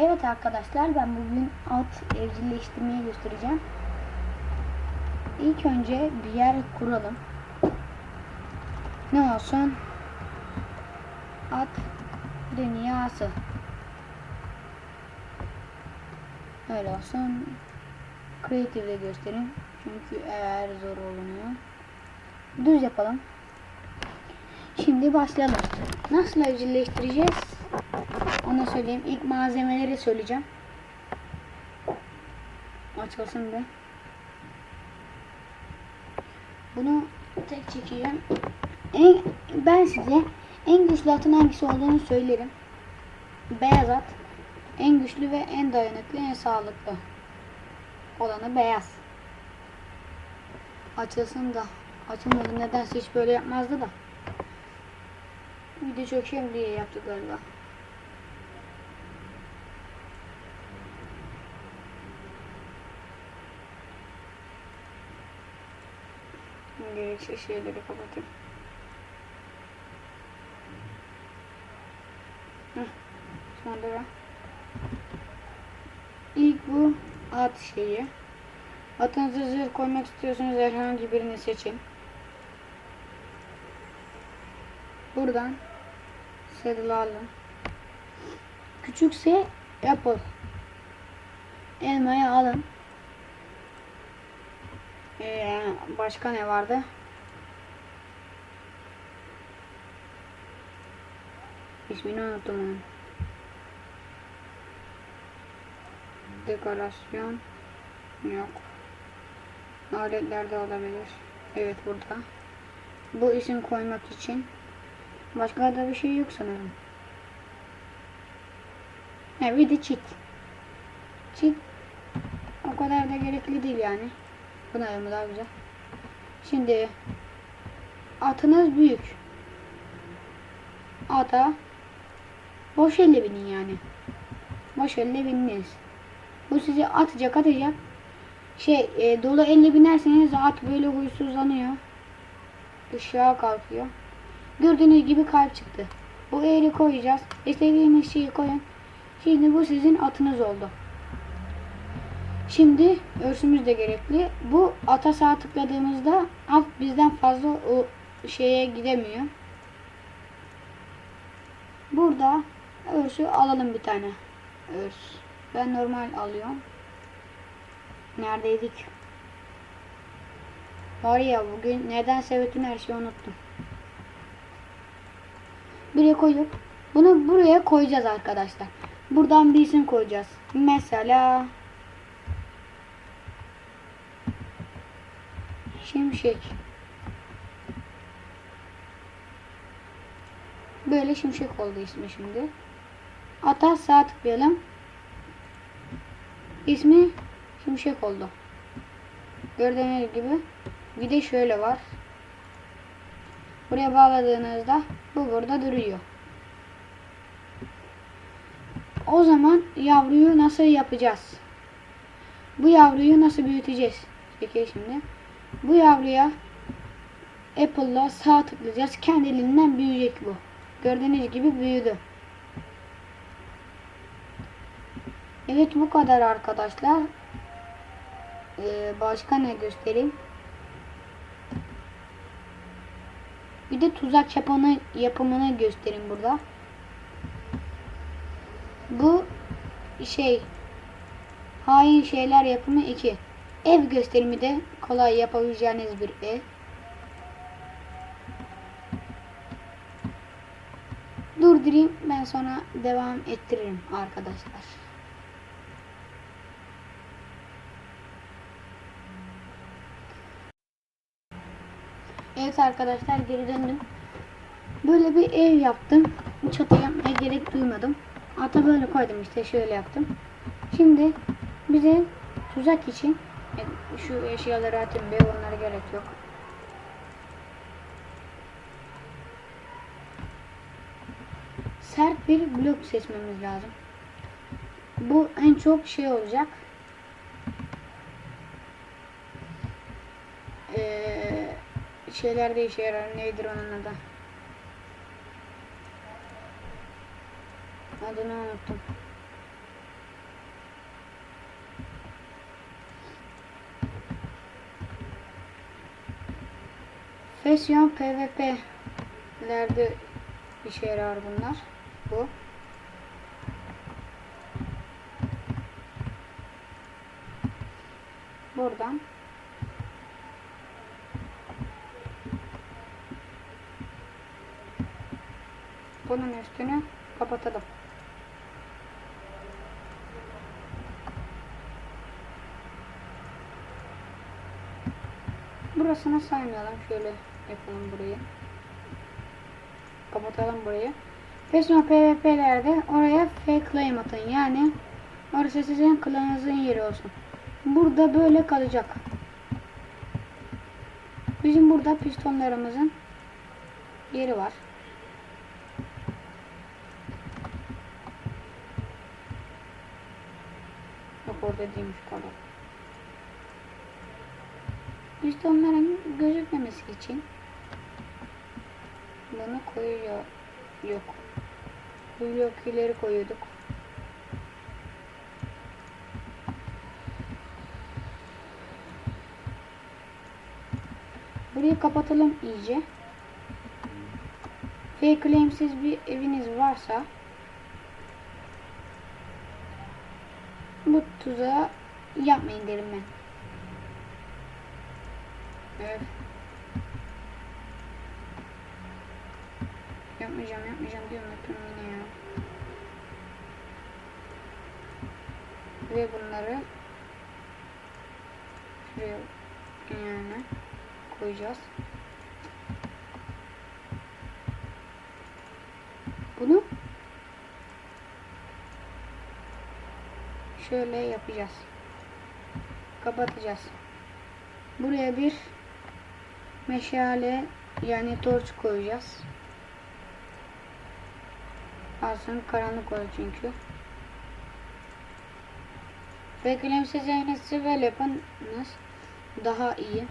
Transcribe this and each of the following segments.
Evet arkadaşlar ben bugün at evcilleştirmeyi göstereceğim. İlk önce bir yer kuralım. Ne olsun? At dünyası. Öyle olsun. Creative'de göstereyim. Çünkü eğer zor olunuyor. Düz yapalım. Şimdi başlayalım. Nasıl evcilleştireceğiz? Onu söyleyeyim. İlk malzemeleri söyleyeceğim. Açılsın bir. Bunu tek çekeceğim. En, ben size en güçlü atın hangisi olduğunu söylerim. Beyaz at. En güçlü ve en dayanıklı, en sağlıklı olanı beyaz. Açılsın da. Açılmadı. Nedense hiç böyle yapmazdı da. Video çökeyim diye yaptı galiba. Gereksiz şeyleri kapatayım. Sonra İlk bu at şeyi. Atınıza zırh koymak istiyorsanız herhangi birini seçin. Buradan saddle alın. Küçükse apple. Elmayı alın. Ee, başka ne vardı? İsmini unuttum onun. Dekorasyon yok. Aletlerde olabilir. Evet burada. Bu isim koymak için. Başka da bir şey yok sanırım. Ha bir de çit. Çit o kadar da gerekli değil yani. Bu ne daha güzel. Şimdi atınız büyük. Ata boş elle binin yani. Boş elle bininiz. Bu sizi atacak atacak. Şey e, dolu elle binerseniz at böyle huysuzlanıyor. Işığa kalkıyor. Gördüğünüz gibi kalp çıktı. Bu eğri koyacağız. İstediğiniz şeyi koyun. Şimdi bu sizin atınız oldu. Şimdi örsümüz de gerekli. Bu ata sağ tıkladığımızda at bizden fazla o şeye gidemiyor. Burada örsü alalım bir tane. Örs. Ben normal alıyorum. Neredeydik? Var ya bugün nedense bütün her şeyi unuttum. Buraya koyduk. Bunu buraya koyacağız arkadaşlar. Buradan bir isim koyacağız. Mesela Şimşek. Böyle şimşek oldu ismi şimdi. Ata sağ tıklayalım. İsmi şimşek oldu. Gördüğünüz gibi bir de şöyle var. Buraya bağladığınızda bu burada duruyor. O zaman yavruyu nasıl yapacağız? Bu yavruyu nasıl büyüteceğiz? Peki şimdi. Bu yavruya Apple'la sağ tıklayacağız. Kendiliğinden büyüyecek bu. Gördüğünüz gibi büyüdü. Evet bu kadar arkadaşlar. Ee, başka ne göstereyim? Bir de tuzak yapımını, yapımını göstereyim burada. Bu şey hain şeyler yapımı 2. Ev gösterimi de kolay yapabileceğiniz bir ev. Durdurayım ben sonra devam ettiririm arkadaşlar. Evet arkadaşlar geri döndüm. Böyle bir ev yaptım. Çatı yapmaya gerek duymadım. Ata böyle koydum işte şöyle yaptım. Şimdi bize tuzak için şu eşyaları atayım be onlara gerek yok. Sert bir blok seçmemiz lazım. Bu en çok şey olacak. Ee, şeyler işe yarar. Nedir onun adı? Adını unuttum. Fesyon PvP'lerde işe yarar bunlar. Bu. Buradan bunun üstünü kapatalım. Burasını saymayalım. Şöyle yapalım burayı. Kapatalım burayı. Fesma PvP'lerde oraya F claim atın. Yani orası sizin klanınızın yeri olsun. Burada böyle kalacak. Bizim burada pistonlarımızın yeri var. Yok orada değilmiş pardon. Pistonların gözükmemesi için bunu koyuyor. Yok. Blok ileri koyuyorduk. Burayı kapatalım iyice. Fake claimsiz bir eviniz varsa bu tuzağı yapmayın derim ben. Evet. Yapmayacağım yapmayacağım diyorum yapıyorum yine ya. Ve bunları şuraya yani koyacağız. Bunu şöyle yapacağız. Kapatacağız. Buraya bir meşale yani torç koyacağız. Aslında karanlık olur çünkü. Reklamsiz aynası böyle yapınız daha iyi.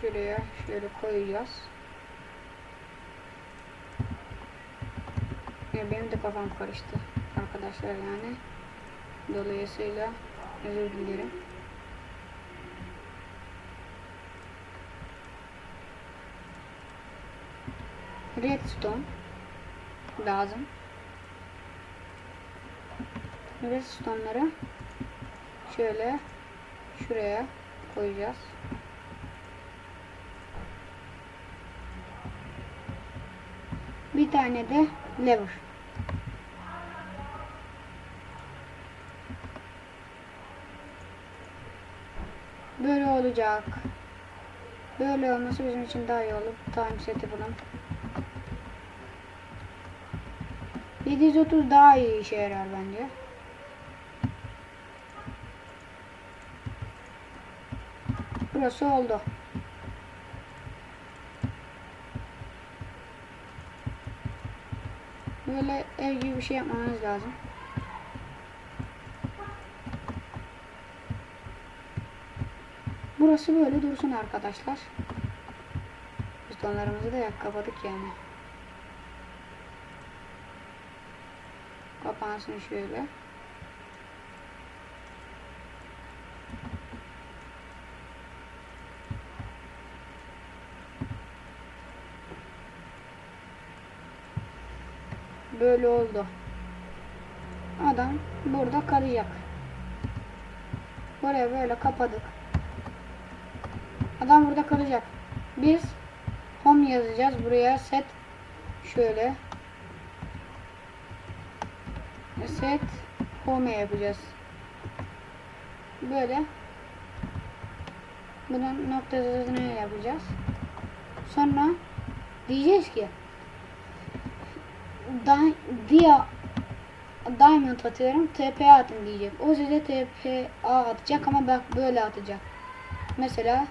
Şuraya şöyle koyacağız. Ya benim de kafam karıştı arkadaşlar yani. Dolayısıyla özür dilerim. Redstone lazım. Redstone'ları şöyle şuraya koyacağız. Bir tane de lever. Böyle olacak. Böyle olması bizim için daha iyi olur. Time seti bunun. 730 daha iyi işe yarar bence. Burası oldu. Böyle ev gibi bir şey yapmamız lazım. Burası böyle dursun arkadaşlar. Pistonlarımızı da yak kapadık yani. Kapansın şöyle. Böyle oldu. Adam burada kalacak. Buraya böyle kapadık. Adam burada kalacak. Biz home yazacağız. Buraya set şöyle set home yapacağız. Böyle bunun noktasını yapacağız. Sonra diyeceğiz ki da dia diamond atıyorum TPA atın diyecek. O size TPA atacak ama bak böyle atacak. Mesela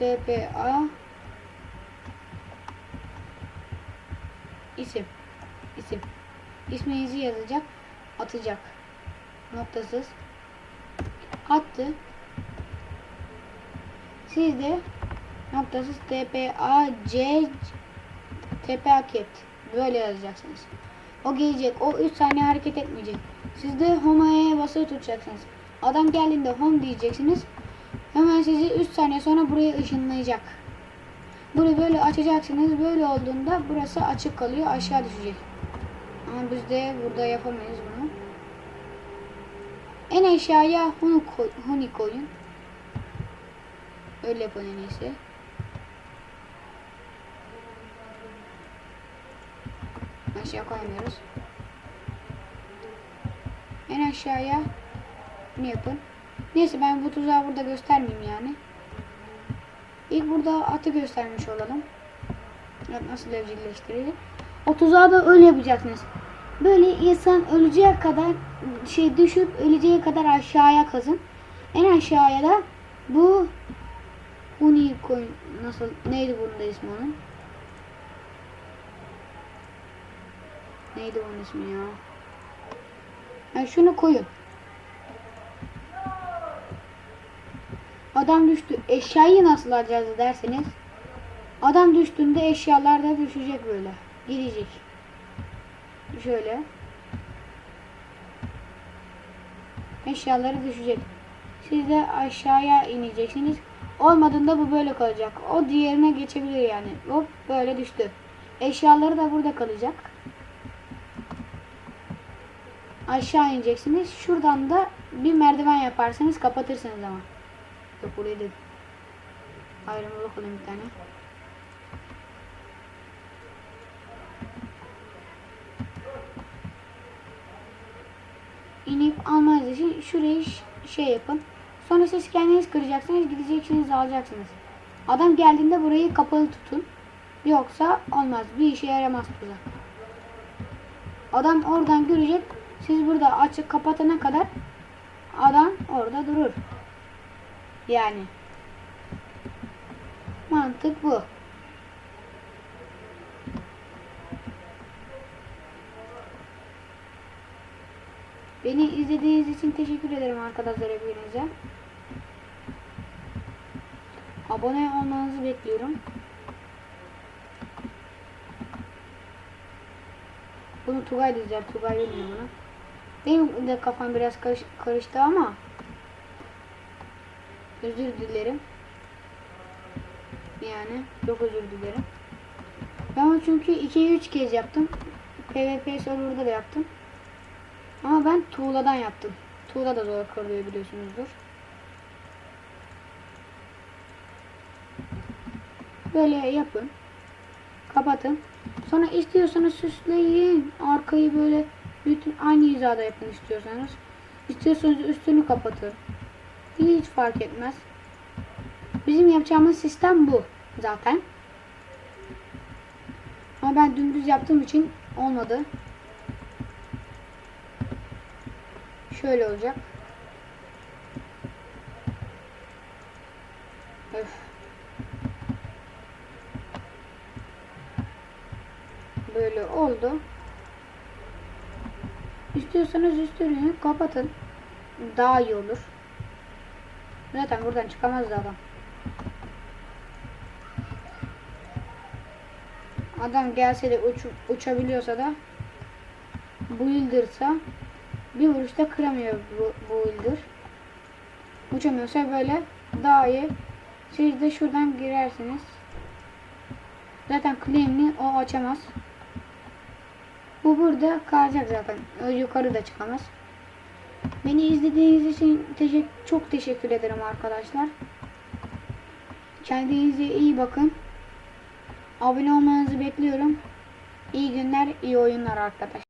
TPA isim isim isminizi yazacak atacak noktasız attı siz de noktasız TPAC TPA kept. Böyle yazacaksınız. O gelecek. O 3 saniye hareket etmeyecek. Siz de home'ye basılı tutacaksınız. Adam geldiğinde home diyeceksiniz. Hemen sizi 3 saniye sonra buraya ışınlayacak. Bunu böyle açacaksınız. Böyle olduğunda burası açık kalıyor. Aşağı düşecek. Ama biz de burada yapamayız bunu. En aşağıya huni, koy, huni koyun. Öyle yapın en iyisi. Aşağı koymuyoruz. En aşağıya ne yapın? Neyse ben bu tuzağı burada göstermeyeyim yani. İlk burada atı göstermiş olalım. Nasıl evcilleştirilir? O tuzağı da öyle yapacaksınız. Böyle insan öleceği kadar şey düşüp öleceği kadar aşağıya kazın. En aşağıya da bu unicorn nasıl neydi bunun da ismi onun? Neydi bunun ismi ya? Yani şunu koyun. Adam düştü. Eşyayı nasıl alacağız derseniz. Adam düştüğünde eşyalar da düşecek böyle. Gidecek. Şöyle. Eşyaları düşecek. Siz de aşağıya ineceksiniz. Olmadığında bu böyle kalacak. O diğerine geçebilir yani. Hop böyle düştü. Eşyaları da burada kalacak. Aşağı ineceksiniz. Şuradan da bir merdiven yaparsanız kapatırsınız ama. Yok burayı dedim. Ayrımı bakalım bir tane. İnip almanız için şurayı şey yapın. Sonra siz kendiniz kıracaksınız, gideceksiniz, alacaksınız. Adam geldiğinde burayı kapalı tutun. Yoksa olmaz. Bir işe yaramaz tuzak. Adam oradan görecek. Siz burada açık kapatana kadar adam orada durur. Yani. Mantık bu. Beni izlediğiniz için teşekkür ederim arkadaşlar hepinize. Abone olmanızı bekliyorum. Bunu Tugay diyeceğim. Tugay bilmiyor bunu. Benim de kafam biraz karış- karıştı ama özür dilerim. Yani çok özür dilerim. Ben çünkü 2'ye 3 kez yaptım. PvP serverda da yaptım. Ama ben tuğladan yaptım. Tuğla da zor kırılıyor biliyorsunuzdur. Böyle yapın. Kapatın. Sonra istiyorsanız süsleyin. Arkayı böyle bütün aynı hizada yapın istiyorsanız. İstiyorsanız üstünü kapatın. Hiç fark etmez. Bizim yapacağımız sistem bu zaten. Ama ben dümdüz yaptığım için olmadı. Şöyle olacak. Öf. Böyle oldu. İstiyorsanız üstünü kapatın. Daha iyi olur. Zaten buradan çıkamaz da adam. Adam gelse de uç, uçabiliyorsa da builder'sa bir vuruşta kıramıyor bu, bu builder. Uçamıyorsa böyle daha iyi. Siz de şuradan girersiniz. Zaten claim'ini o açamaz. Bu burada kalacak zaten. O yukarı da çıkamaz. Beni izlediğiniz için teşekkür, çok teşekkür ederim arkadaşlar. Kendinize iyi bakın. Abone olmanızı bekliyorum. İyi günler, iyi oyunlar arkadaşlar.